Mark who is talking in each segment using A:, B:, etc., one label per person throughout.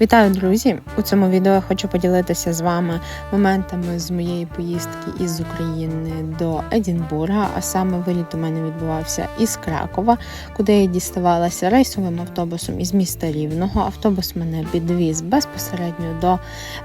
A: Вітаю, друзі! У цьому відео я хочу поділитися з вами моментами з моєї поїздки із України до Едінбурга. А саме виліт у мене відбувався із Кракова, куди я діставалася рейсовим автобусом із міста Рівного. Автобус мене підвіз безпосередньо до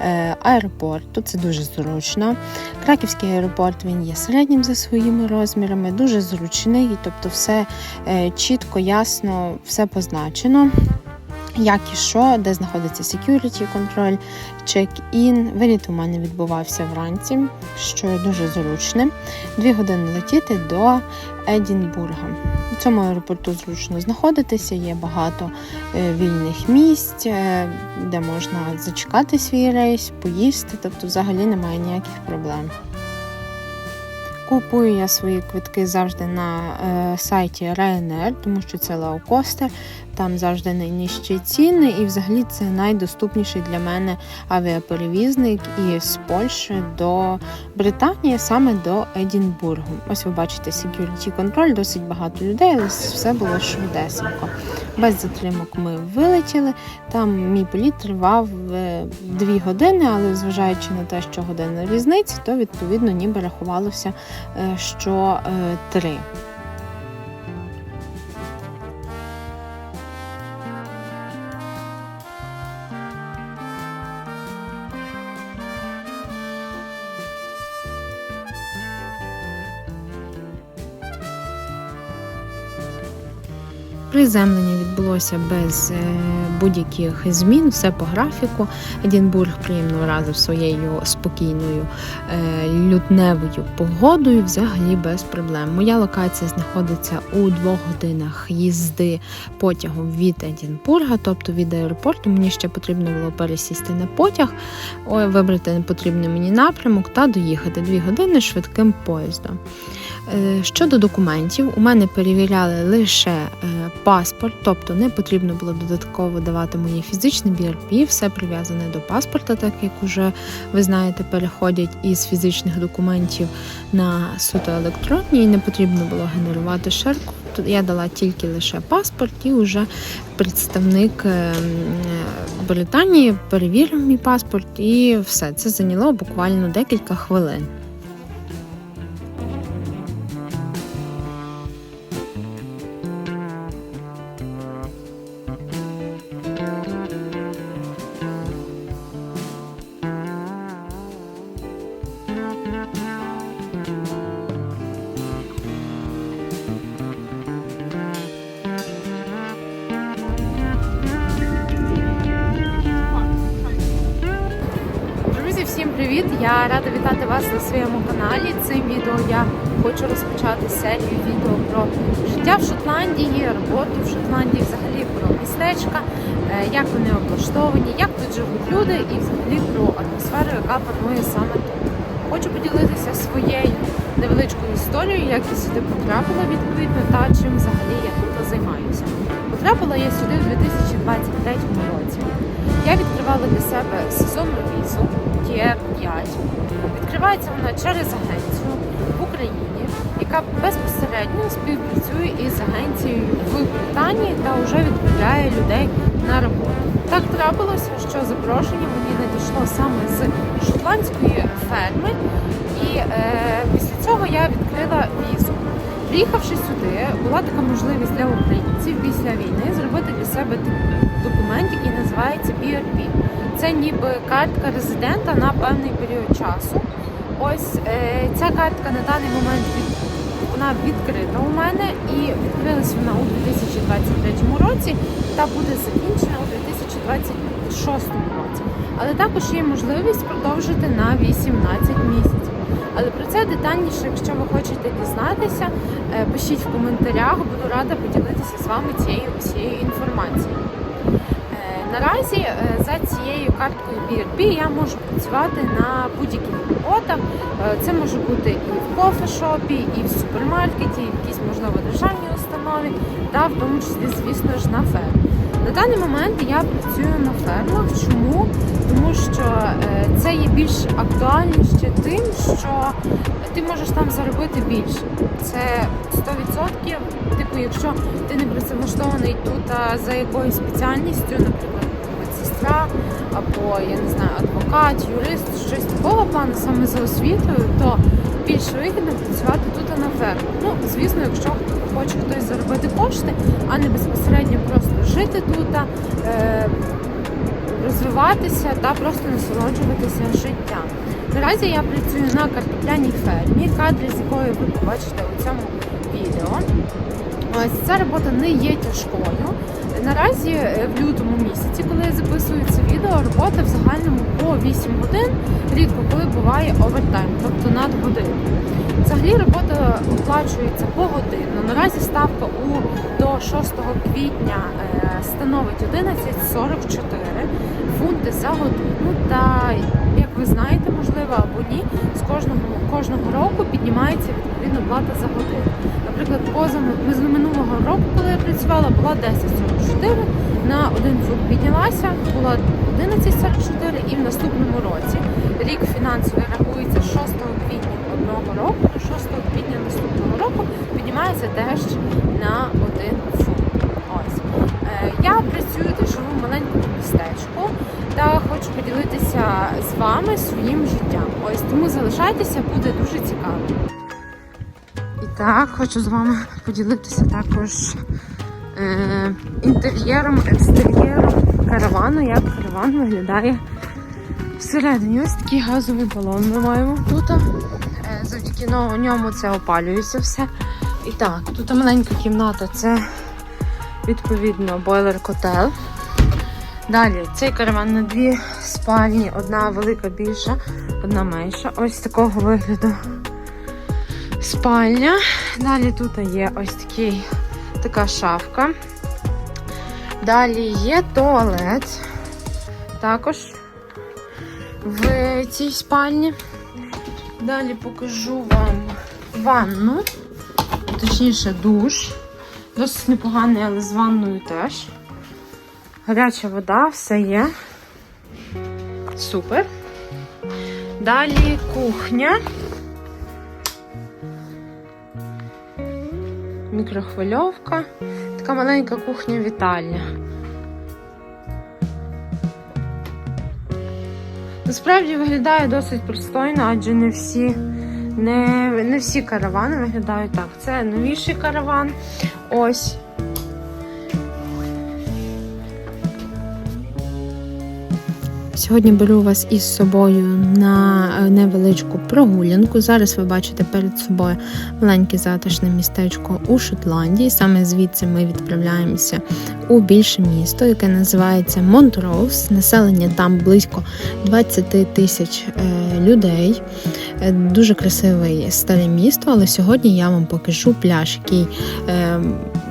A: е, аеропорту. Це дуже зручно. Краківський аеропорт він є середнім за своїми розмірами, дуже зручний, тобто все е, чітко, ясно, все позначено як і що, де знаходиться security контроль, чек-ін. Виліт у мене відбувався вранці, що дуже зручне. Дві години летіти до Едінбурга. У цьому аеропорту зручно знаходитися, є багато е, вільних місць, е, де можна зачекати свій рейс, поїсти, тобто взагалі немає ніяких проблем. Купую я свої квитки завжди на е, сайті Ryanair, тому що це лоукостер, там завжди найнижчі ціни, і взагалі це найдоступніший для мене авіаперевізник із Польщі до Британії, саме до Едінбургу. Ось ви бачите security контроль, досить багато людей, але все було швидесенько. Без затримок ми вилетіли. Там мій політ тривав е, дві години, але зважаючи на те, що година різниці, то відповідно ніби рахувалося, е, що е, три. Приземлення відбулося без е, будь-яких змін, все по графіку. Едінбург приємно вразив своєю спокійною е, лютневою погодою, взагалі без проблем. Моя локація знаходиться у двох годинах їзди потягом від Едінбурга, тобто від аеропорту. Мені ще потрібно було пересісти на потяг, вибрати потрібний мені напрямок та доїхати дві години швидким поїздом. Е, Щодо документів, у мене перевіряли лише е, паспорт, тобто не потрібно було додатково давати моє фізичне BRP, все прив'язане до паспорта, так як уже ви знаєте, переходять із фізичних документів на суто електронні, і не потрібно було генерувати шерку. Я дала тільки лише паспорт, і вже представник е, Британії перевірив мій паспорт, і все це зайняло буквально декілька хвилин. Я рада вітати вас на своєму каналі. Цим відео я хочу розпочати серію відео про життя в Шотландії, роботу в Шотландії, взагалі про містечка, е, як вони облаштовані, як тут живуть люди і взагалі про атмосферу, яка панує саме тут. Хочу поділитися своєю невеличкою історією, як я сюди потрапила відповідно та чим взагалі я тут займаюся. Потрапила я сюди в 2023 році. Я відкривала для себе сезонну візу TR5. Відкривається вона через агенцію в Україні, яка безпосередньо співпрацює із агенцією в Британії та вже відправляє людей на роботу. Так трапилося, що запрошення мені надійшло саме з шотландської ферми, і е, після цього я відкрила візу. Приїхавши сюди, була така можливість для українців після війни зробити себе документ, який називається BRP. Це ніби картка резидента на певний період часу. Ось е, ця картка на даний момент вона відкрита у мене і відкрилась вона у 2023 році та буде закінчена у 2026 році. Але також є можливість продовжити на 18 місяців. Але про це детальніше, якщо ви хочете дізнатися, е, пишіть в коментарях, буду рада поділитися з вами цією усією інформацією. Е, Наразі е, за цією карткою BRB я можу працювати на будь-яких роботах. Це може бути і в кофешопі, і в супермаркеті, і в якійсь можливо державній установі, та в тому числі, звісно ж, на фермі. На даний момент я працюю на фермах. Чому? Тому що е, це є більш актуальніше тим, що ти можеш там заробити більше. Це 100%. Типу, якщо ти не працевлаштований тут а, за якоюсь спеціальністю, наприклад, медсестра або я не знаю, адвокат, юрист, щось такого плану саме за освітою, то більш вигідно працювати тут на фермі. Ну, звісно, якщо хоче хтось заробити кошти, а не безпосередньо просто жити тут, е, розвиватися та просто насолоджуватися життям. Наразі я працюю на картопляній фермі, кадри з якої ви побачите у цьому відео. Ось ця робота не є тяжкою. Наразі е, в лютому місяці, коли я записую це відео, робота в загальному по 8 годин, рідко коли буває овертайм, тобто надгодину. Взагалі робота оплачується погодинно. Наразі ставка у до 6 квітня е, становить 11,44 фунти за годину. Та як ви знаєте, можливо або ні, з кожного кожного року піднімається відповідно плата за годину. Наприклад, поза минулого року, коли я працювала, була 10,44, на 1 фунт піднялася, була 11,44 і в наступному році рік фінансовий рахується 6 квітня одного року до 6 квітня наступного року піднімається теж на 1 фунт. Ось. Е, Я працюю живу в маленькому містечку та хочу поділитися з вами своїм життям. Ось тому залишайтеся, буде дуже цікаво. Так, хочу з вами поділитися також е, інтер'єром, екстер'єром каравану, як караван виглядає всередині. Ось такий газовий балон ми маємо тут. Е, завдяки ньому це опалюється все. І так, тут маленька кімната, це відповідно бойлер-котел. Далі цей караван на дві спальні, одна велика більша, одна менша. Ось такого вигляду спальня. Далі тут є ось такий, така шафка. Далі є туалет. Також в цій спальні. Далі покажу вам ванну, точніше душ. Досить непоганий, але з ванною теж. Гаряча вода, все є. Супер. Далі кухня. Мікрохвильовка. Така маленька кухня вітальня. Насправді виглядає досить пристойно, адже не всі, не, не всі каравани виглядають так. Це новіший караван. Ось. Сьогодні беру вас із собою на е, невеличку прогулянку. Зараз ви бачите перед собою маленьке затишне містечко у Шотландії. Саме звідси ми відправляємося у більше місто, яке називається Монтроуз. Населення там близько 20 тисяч е, людей. Е, Дуже красиве старе місто, але сьогодні я вам покажу пляж, який,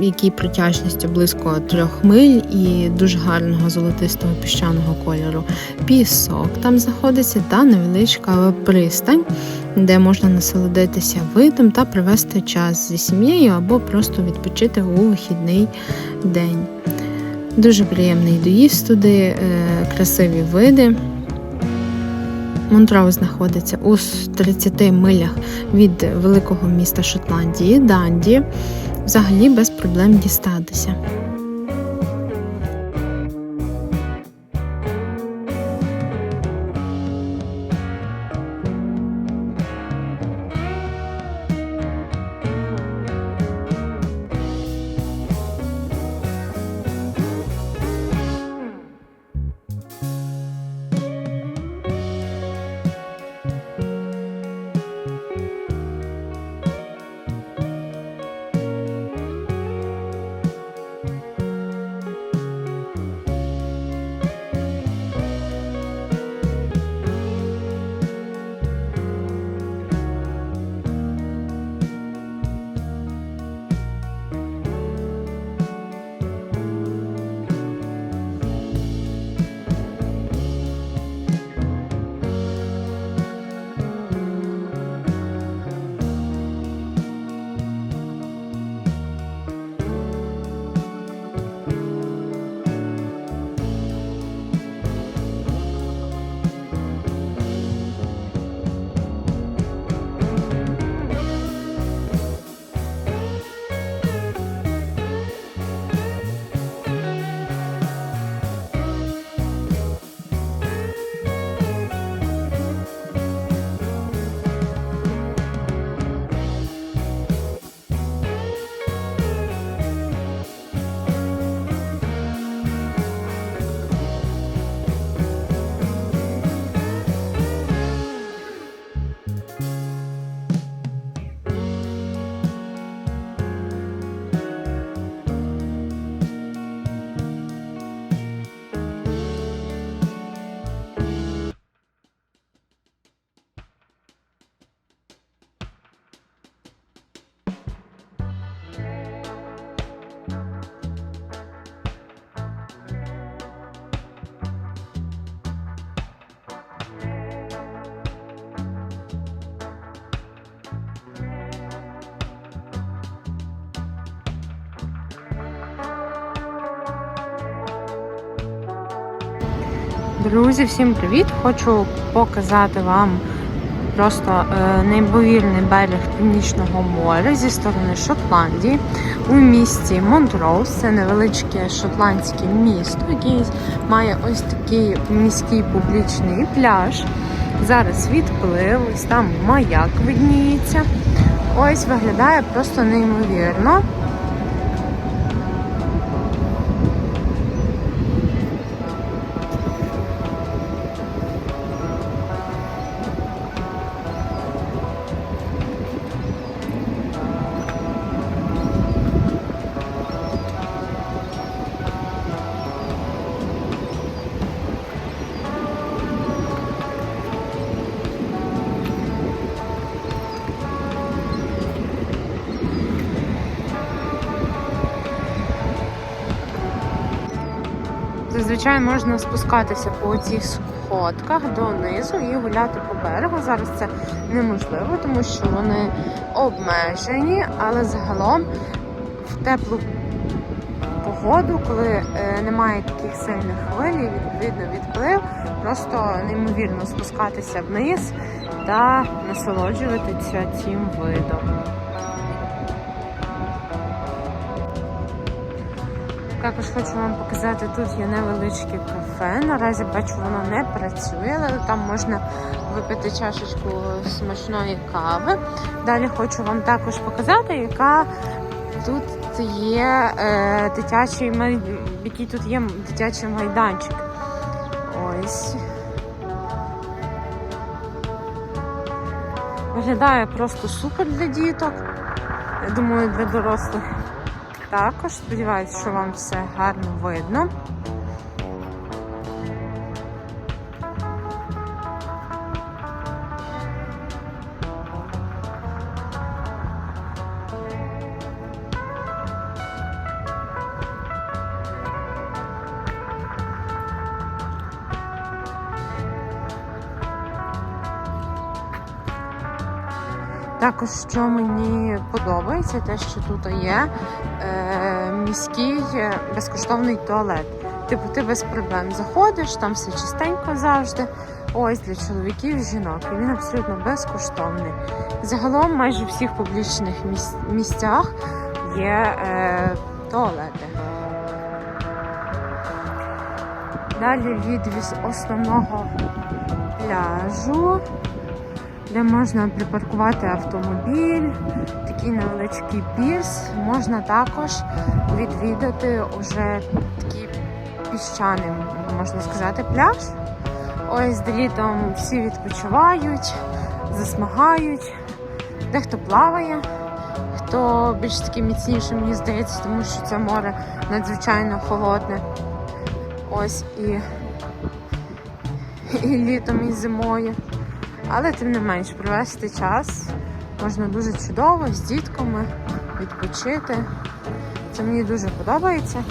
A: який протяжністю близько трьох миль і дуже гарного золотистого піщаного кольору пісок там знаходиться та невеличка пристань, де можна насолодитися видом та провести час зі сім'єю або просто відпочити у вихідний день. Дуже приємний доїзд туди, е, красиві види. Монтрау знаходиться у 30 милях від великого міста Шотландії, Данді. Взагалі без проблем дістатися. Друзі, всім привіт! Хочу показати вам просто е, неймовірний берег Північного моря зі сторони Шотландії у місті Монтроуз. Це невеличке шотландське місто, яке має ось такий міський публічний пляж. Зараз відплив, ось там маяк видніється. Ось виглядає просто неймовірно. Зазвичай можна спускатися по цих сходках донизу і гуляти по берегу. Зараз це неможливо, тому що вони обмежені, але загалом в теплу погоду, коли е, немає таких сильних хвиль, відповідно відплив, просто неймовірно спускатися вниз та насолоджуватися цим видом. Також хочу вам показати, тут є невеличке кафе. Наразі бачу, воно не працює, але там можна випити чашечку смачної кави. Далі хочу вам також показати, яка тут є е, дитячий який тут є дитячий майданчик. Ось. Виглядає просто супер для діток. Я думаю, для дорослих також. Сподіваюсь, що вам все гарно видно. Також що мені подобається, те, що тут є е, міський е, безкоштовний туалет. Типу, ти без проблем заходиш, там все чистенько завжди. Ось для чоловіків і жінок. І він абсолютно безкоштовний. Загалом майже у всіх публічних місцях є е, туалети. Далі відвіз основного пляжу де можна припаркувати автомобіль, такий невеличкий пірс. Можна також відвідати уже такий піщаний, можна сказати, пляж. Ось де літом всі відпочивають, засмагають, дехто плаває, хто більш таки міцніше, мені здається, тому що це море надзвичайно холодне. Ось і, і літом, і зимою. Але тим не менш провести час можна дуже чудово з дітками відпочити. Це мені дуже подобається.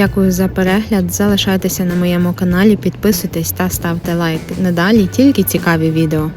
A: Дякую за перегляд. Залишайтеся на моєму каналі, підписуйтесь та ставте лайк. Надалі тільки цікаві відео.